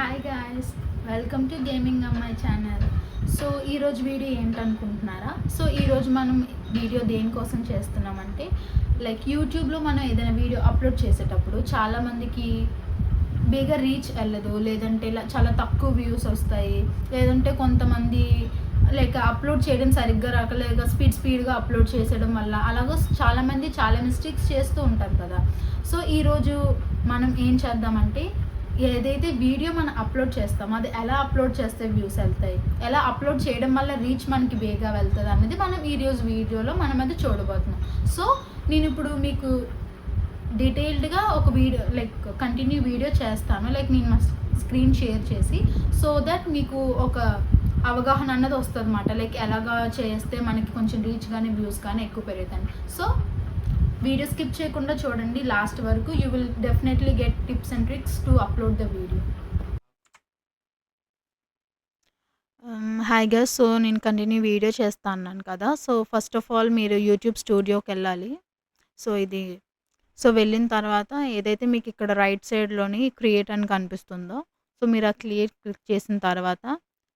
Hi guys welcome to gaming అమ్మాయి channel so ఈరోజు video ఏంటనుకుంటున్నారా? సో ఈరోజు మనం వీడియో దేనికోసం చేస్తున్నామంటే లైక్ యూట్యూబ్లో మనం ఏదైనా వీడియో అప్లోడ్ చేసేటప్పుడు చాలామందికి బేగా రీచ్ వెళ్ళదు లేదంటే ఇలా చాలా తక్కువ వ్యూస్ వస్తాయి లేదంటే కొంతమంది లైక్ అప్లోడ్ చేయడం సరిగ్గా రాక లేక స్పీడ్ స్పీడ్గా అప్లోడ్ చేసేయడం వల్ల అలాగో చాలామంది చాలా మిస్టేక్స్ చేస్తూ ఉంటారు కదా. సో ఈరోజు మనం ఏం చేద్దామంటే ఏదైతే వీడియో మనం అప్లోడ్ చేస్తామో అది ఎలా అప్లోడ్ చేస్తే వ్యూస్ వెళ్తాయి ఎలా అప్లోడ్ చేయడం వల్ల రీచ్ మనకి వేగా వెళ్తుంది అనేది మనం ఈ రోజు వీడియోలో మనం అది చూడబోతున్నాం. సో నేను ఇప్పుడు మీకు డీటెయిల్డ్గా ఒక వీడియో లైక్ కంటిన్యూ వీడియో చేస్తాను. లైక్ నేను మా స్క్రీన్ షేర్ చేసి సో దట్ మీకు ఒక అవగాహన అన్నది వస్తుంది అనమాట లైక్ ఎలాగా చేస్తే మనకి కొంచెం రీచ్ కానీ వ్యూస్ కానీ ఎక్కువ పెరుగుతాయి సో వీడియో స్కిప్ చేయకుండా చూడండి. లాస్ట్ వరకు you will definitely get tips and tricks to upload the video. Um, hi so నేను కంటిన్యూ వీడియో చేస్తా అన్నాను కదా. సో ఫస్ట్ ఆఫ్ ఆల్ మీరు యూట్యూబ్ స్టూడియోకి వెళ్ళాలి. సో ఇది సో వెళ్ళిన తర్వాత ఏదైతే మీకు ఇక్కడ రైట్ సైడ్లోని క్రియేట్ అని కనిపిస్తుందో సో మీరు ఆ క్రియేట్ క్లిక్ చేసిన తర్వాత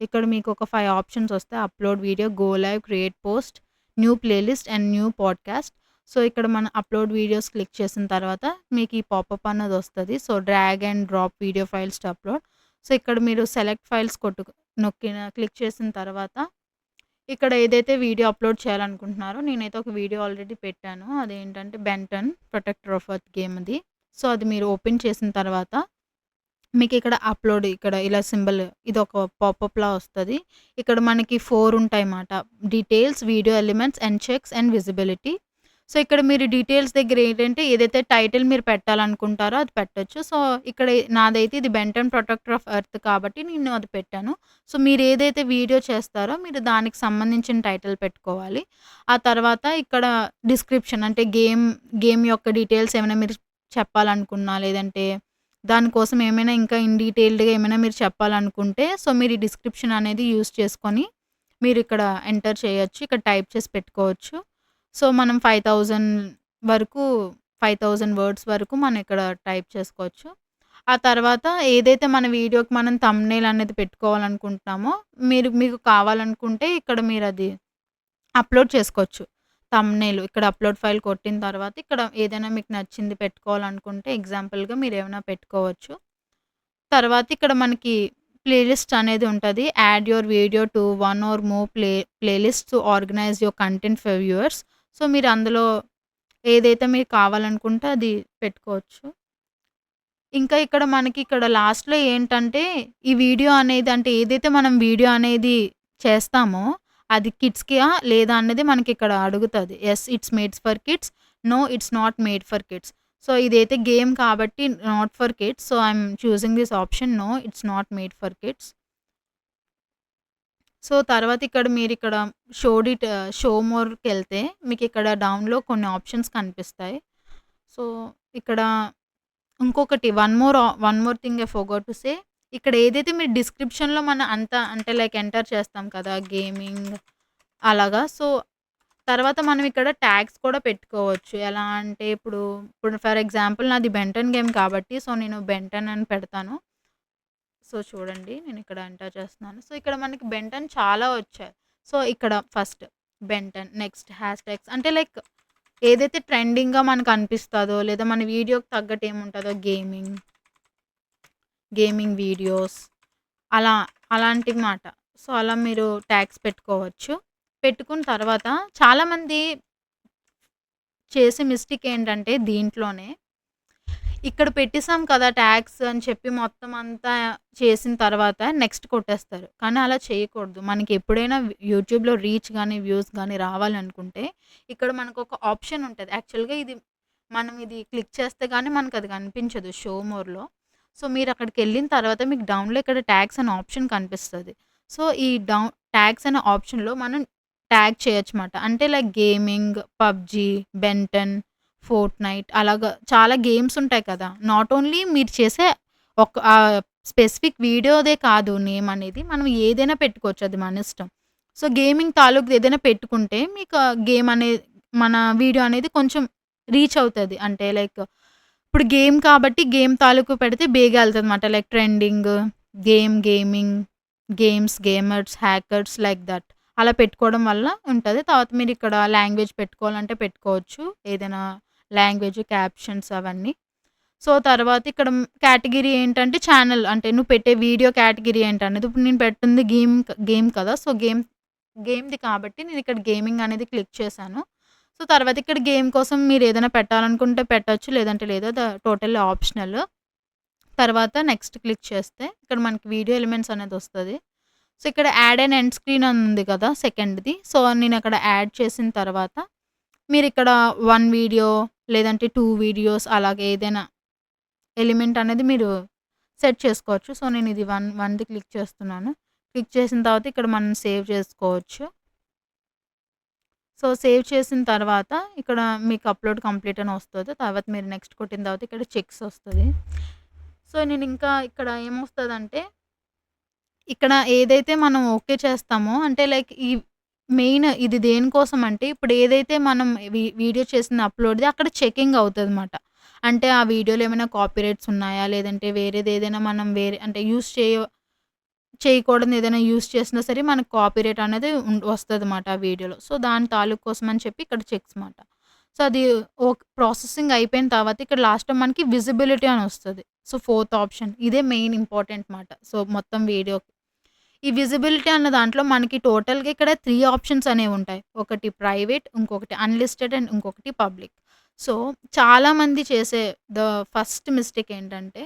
ఇక్కడ మీకు ఒక ఫైవ్ ఆప్షన్స్ వస్తాయి upload video go live create post new playlist and new podcast so ఇక్కడ మన అప్లోడ్ వీడియోస్ క్లిక్ చేసిన తర్వాత మీకు ఈ పాపప్ అన్నది వస్తుంది. So drag and drop video files to upload. So ఇక్కడ మీరు సెలెక్ట్ ఫైల్స్ కొట్టు నొక్కిన క్లిక్ చేసిన తర్వాత ఇక్కడ ఏదైతే వీడియో అప్లోడ్ చేయాలనుకుంటున్నారో నేనైతే ఒక వీడియో ఆల్రెడీ పెట్టాను. అదేంటంటే Ben Ten protector of earth game అది. సో అది మీరు ఓపెన్ చేసిన తర్వాత మీకు ఇక్కడ అప్లోడ్ ఇక్కడ ఇలా సింబల్ ఇది ఒక పాపప్లా వస్తుంది. ఇక్కడ మనకి ఫోర్ ఉంటాయి అన్నమాట details video elements and checks and visibility. So ఇక్కడ మీరు డీటెయిల్స్ దగ్గర ఏంటంటే ఏదైతే టైటిల్ మీరు పెట్టాలనుకుంటారో అది పెట్టొచ్చు. సో ఇక్కడ నాదైతే ఇది బెంటన్ ప్రొటెక్టర్ ఆఫ్ ఎర్త్ కాబట్టి నేను అది పెట్టాను. సో మీరు ఏదైతే వీడియో చేస్తారో మీరు దానికి సంబంధించిన టైటిల్ పెట్టుకోవాలి. ఆ తర్వాత ఇక్కడ డిస్క్రిప్షన్ అంటే గేమ్ గేమ్ యొక్క డీటెయిల్స్ ఏమైనా మీరు చెప్పాలనుకున్నా లేదంటే దానికోసం ఏమైనా ఇంకా ఇన్ డీటెయిల్డ్గా ఏమైనా మీరు చెప్పాలనుకుంటే సో మీరు ఈ డిస్క్రిప్షన్ అనేది యూస్ చేసుకొని మీరు ఇక్కడ ఎంటర్ చేయొచ్చు ఇక్కడ టైప్ చేసి పెట్టుకోవచ్చు. సో మనం ఫైవ్ థౌజండ్ వరకు ఫైవ్ థౌజండ్ వర్డ్స్ వరకు మనం ఇక్కడ టైప్ చేసుకోవచ్చు. ఆ తర్వాత ఏదైతే మన వీడియోకి మనం తమ్నేల్ అనేది పెట్టుకోవాలనుకుంటున్నామో మీరు మీకు కావాలనుకుంటే ఇక్కడ మీరు అది అప్లోడ్ చేసుకోవచ్చు. తమ్నేల్ ఇక్కడ అప్లోడ్ ఫైల్ కొట్టిన తర్వాత ఇక్కడ ఏదైనా మీకు నచ్చింది పెట్టుకోవాలనుకుంటే ఎగ్జాంపుల్గా మీరు ఏమైనా పెట్టుకోవచ్చు. తర్వాత ఇక్కడ మనకి ప్లేలిస్ట్ అనేది ఉంటుంది. Add your video to one or more play playlist to organize your content for viewers. So మీరు అందులో ఏదైతే మీరు కావాలనుకుంటే అది పెట్టుకోవచ్చు ఇంకా ఇక్కడ మనకి ఇక్కడ లాస్ట్లో ఏంటంటే ఈ వీడియో అనేది అంటే ఏదైతే మనం వీడియో అనేది చేస్తామో అది కిడ్స్‌కా లేదా అన్నది మనకి ఇక్కడ అడుగుతది. Yes it's mades for kids. No it's not made for kids. So ఇదైతే గేమ్ కాబట్టి not for kids. So I'm choosing this option no it's not made for kids. So తర్వాత ఇక్కడ మీరు ఇక్కడ షో డిట షో మోర్కి వెళ్తే మీకు ఇక్కడ డౌన్‌లో కొన్ని ఆప్షన్స్ కనిపిస్తాయి. సో ఇక్కడ ఇంకొకటి one more one more thing I forgot to say ఇక్కడ ఏదైతే మీరు డిస్క్రిప్షన్‌లో మన అంత అంటే లైక్ ఎంటర్ చేస్తాం కదా! గేమింగ్ అలాగా. సో తర్వాత మనం ఇక్కడ ట్యాగ్స్ కూడా పెట్టుకోవచ్చు. ఎలా అంటే ఇప్పుడు, ఇప్పుడు ఫర్ ఎగ్జాంపుల్ నాది బెంటన్ గేమ్ కాబట్టి సో నేను బెంటన్ అని పెడతాను. సో చూడండి నేను ఇక్కడ ఎంటర్ చేస్తున్నాను. సో ఇక్కడ మనకి బెంటన్ చాలా వచ్చాయి. సో ఇక్కడ first Ben Ten next hashtags అంటే లైక్ ఏదైతే ట్రెండింగ్‌గా మనకు అనిపిస్తుందో లేదా మన వీడియోకి తగ్గట్టు ఏముంటుందో గేమింగ్ గేమింగ్ వీడియోస్ అలా అలాంటివి మాట. సో అలా మీరు ట్యాగ్స్ పెట్టుకోవచ్చు. పెట్టుకున్న తర్వాత చాలామంది చేసే మిస్టేక్ ఏంటంటే దీంట్లోనే ఇక్కడ పెట్టేసాం కదా! ట్యాక్స్ అని చెప్పి మొత్తం అంతా చేసిన తర్వాత నెక్స్ట్ కొట్టేస్తారు. కానీ అలా చేయకూడదు. మనకి ఎప్పుడైనా యూట్యూబ్‌లో రీచ్ కానీ వ్యూస్ కానీ రావాలనుకుంటే ఇక్కడ మనకొక ఆప్షన్ ఉంటుంది యాక్చువల్‌గా ఇది మనం ఇది క్లిక్ చేస్తే కానీ మనకు అది కనిపించదు షో మోర్‌లో. సో మీరు అక్కడికి వెళ్ళిన తర్వాత మీకు డౌన్‌లో ఇక్కడ ట్యాక్స్ అనే ఆప్షన్ కనిపిస్తుంది సో ఈ డౌన్ ట్యాగ్స్ అనే ఆప్షన్‌లో మనం ట్యాగ్ చేయొచ్చు అన్నమాట అంటే like gaming, PUBG, Ben Ten, Fortnite అలాగా చాలా గేమ్స్ ఉంటాయి కదా! నాట్ ఓన్లీ మీరు చేసే ఒక స్పెసిఫిక్ వీడియోదే కాదు నేమ్ అనేది. మనం ఏదైనా పెట్టుకోవచ్చు అది మన ఇష్టం. సో గేమింగ్ తాలూకు ఏదైనా పెట్టుకుంటే మీకు గేమ్ అనే మన వీడియో అనేది కొంచెం రీచ్ అవుతుంది అంటే లైక్ ఇప్పుడు గేమ్ కాబట్టి గేమ్ తాలూకు పెడితే బేగా అనమాట like trending game, gaming, games, gamers, hackers like that అలా పెట్టుకోవడం వల్ల ఉంటుంది తర్వాత మీరు ఇక్కడ లాంగ్వేజ్ పెట్టుకోవాలంటే పెట్టుకోవచ్చు. ఏదైనా లాంగ్వేజ్, క్యాప్షన్స్ అవన్నీ. సో, తర్వాత ఇక్కడ కేటగిరీ ఏంటంటే ఛానల్ అంటే నువ్వు పెట్టే వీడియో కేటగిరీ ఏంటనేది ఇప్పుడు నేను పెట్టింది గేమ్ గేమ్ కదా! సో, గేమ్ గేమ్‌ది కాబట్టి నేను ఇక్కడ గేమింగ్ అనేది క్లిక్ చేశాను. సో, తర్వాత ఇక్కడ గేమ్ కోసం మీరు ఏదైనా పెట్టాలనుకుంటే పెట్టచ్చు లేదంటే లేదో టోటల్ ఆప్షనల్. తర్వాత నెక్స్ట్ క్లిక్ చేస్తే ఇక్కడ మనకి వీడియో ఎలిమెంట్స్ అనేది వస్తుంది సో, ఇక్కడ యాడ్ అండ్ ఎండ్ స్క్రీన్ అని ఉంది కదా! సెకండ్‌ది. సో, నేను అక్కడ యాడ్ చేసిన తర్వాత మీరిక్కడ 1 వీడియో లేదంటే 2 వీడియోస్ అలాగే ఏదైనా ఎలిమెంట్ అనేది మీరు సెట్ చేసుకోవచ్చు. సో, నేనిది వన్ వన్‌ది క్లిక్ చేస్తున్నాను. క్లిక్ చేసిన తర్వాత ఇక్కడ మనం సేవ్ చేసుకోవచ్చు. సో, సేవ్ చేసిన తర్వాత ఇక్కడ మీకు అప్‌లోడ్ కంప్లీట్ అని వస్తది. తర్వాత మీరు నెక్స్ట్ కొట్టిన తర్వాత ఇక్కడ చెక్స్ వస్తది. సో, నేనింకా ఇక్కడ ఏమొస్తదంటే ఇక్కడ ఏదైతే మనం ఓకే చేస్తామో అంటే లైక్ ఈ మెయిన్ ఇది దేనికోసం అంటే ఇప్పుడు ఏదైతే మనం వీ వీడియో చేసింది అప్‌లోడ్‌ది అక్కడ చెకింగ్ అవుతదనమాట. అంటే ఆ వీడియోలో ఏమైనా కాపీరైట్స్ ఉన్నాయా? లేదంటే వేరేది ఏదైనా మనం వేరే అంటే యూజ్ చేయ చేయకూడనిది ఏదైనా యూజ్ చేసినా సరే మనకు కాపీరైట్ అనేది ఉం వస్తదనమాట ఆ వీడియోలో. సో, దాని తాలూకు కోసం అని చెప్పి ఇక్కడ చెక్స్ మాట. సో, అది ఓక్ ప్రాసెసింగ్ అయిపోయిన తర్వాత ఇక్కడ లాస్ట్‌లో మనకి విజిబిలిటీ అని వస్తది. సో, ఫోర్త్ ఆప్షన్ ఇదే మెయిన్ ఇంపార్టెంట్ మాట. సో, మొత్తం వీడియోకి. ఈ విజిబిలిటీ అన్న దాంట్లో మనకి టోటల్‌గా ఇక్కడ త్రీ ఆప్షన్స్ అనేవి ఉంటాయి ఒకటి ప్రైవేట్, ఇంకొకటి అన్‌లిస్టెడ్ అండ్ ఇంకొకటి పబ్లిక్. సో, చాలామంది చేసే ద ఫస్ట్ మిస్టేక్ ఏంటంటే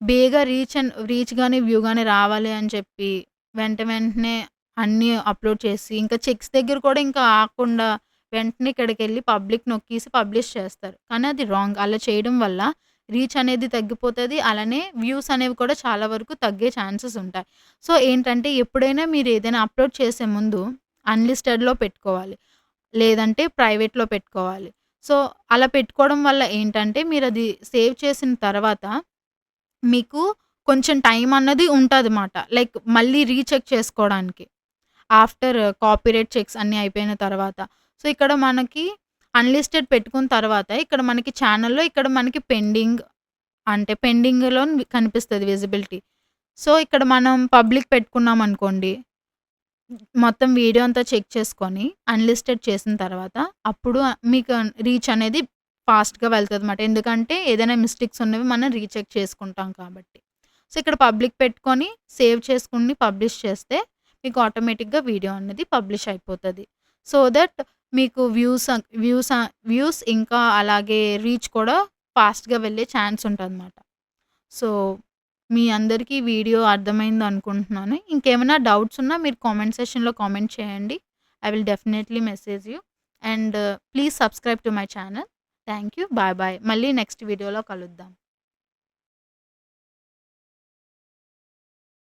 బేగా రీచ్ అండ్ రీచ్ కానీ వ్యూ కానీ రావాలి అని చెప్పి వెంట వెంటనే అన్నీ అప్‌లోడ్ చేసి ఇంకా చెక్స్ దగ్గర కూడా ఇంకా ఆకుండా వెంటనే ఇక్కడికెళ్ళి పబ్లిక్ నొక్కేసి పబ్లిష్ చేస్తారు. కానీ అది రాంగ్. అలా చేయడం వల్ల రీచ్ అనేది తగ్గిపోతుంది అలానే వ్యూస్ అనేవి కూడా చాలా వరకు తగ్గే ఛాన్సెస్ ఉంటాయి. సో, ఏంటంటే ఎప్పుడైనా మీరు ఏదైనా అప్‌లోడ్ చేసే ముందు అన్‌లిస్టెడ్‌లో పెట్టుకోవాలి. లేదంటే ప్రైవేట్‌లో పెట్టుకోవాలి. సో, అలా పెట్టుకోవడం వల్ల ఏంటంటే మీరు అది సేవ్ చేసిన తర్వాత మీకు కొంచెం టైం అన్నది ఉంటుంది అన్నమాట లైక్ మళ్ళీ రీచెక్ చేసుకోవడానికి. ఆఫ్టర్ కాపీరేట్ చెక్స్ అన్నీ అయిపోయిన తర్వాత. సో, ఇక్కడ మనకి అన్‌లిస్టెడ్ పెట్టుకున్న తర్వాత ఇక్కడ మనకి ఛానల్లో ఇక్కడ మనకి పెండింగ్ అంటే పెండింగ్‌లో కనిపిస్తుంది విజిబిలిటీ. సో, ఇక్కడ మనం పబ్లిక్ పెట్టుకున్నామనుకోండి మొత్తం వీడియో అంతా చెక్ చేసుకొని అన్‌లిస్టెడ్ చేసిన తర్వాత అప్పుడు మీకు రీచ్ అనేది ఫాస్ట్‌గా వెళ్తుంది అనమాట ఎందుకంటే ఏదైనా మిస్టేక్స్ ఉన్నవి మనం రీచెక్ చేసుకుంటాం కాబట్టి. సో, ఇక్కడ పబ్లిక్ పెట్టుకొని సేవ్ చేసుకుని పబ్లిష్ చేస్తే మీకు ఆటోమేటిక్‌గా వీడియో అనేది పబ్లిష్ అయిపోతుంది సో దట్ మీకు వ్యూస్ వ్యూస్ వ్యూస్ ఇంకా అలాగే రీచ్ కూడా ఫాస్ట్‌గా వెళ్ళే ఛాన్స్ ఉంటుందన్నమాట సో, మీ అందరికీ వీడియో అర్థమైంది అనుకుంటున్నాను ఇంకేమైనా డౌట్స్ ఉన్నా మీరు కామెంట్ సెషన్లో కామెంట్ చేయండి. I will definitely message you. And please subscribe to my channel. Thank you. Bye bye. మళ్ళీ నెక్స్ట్ వీడియోలో కలుద్దాం.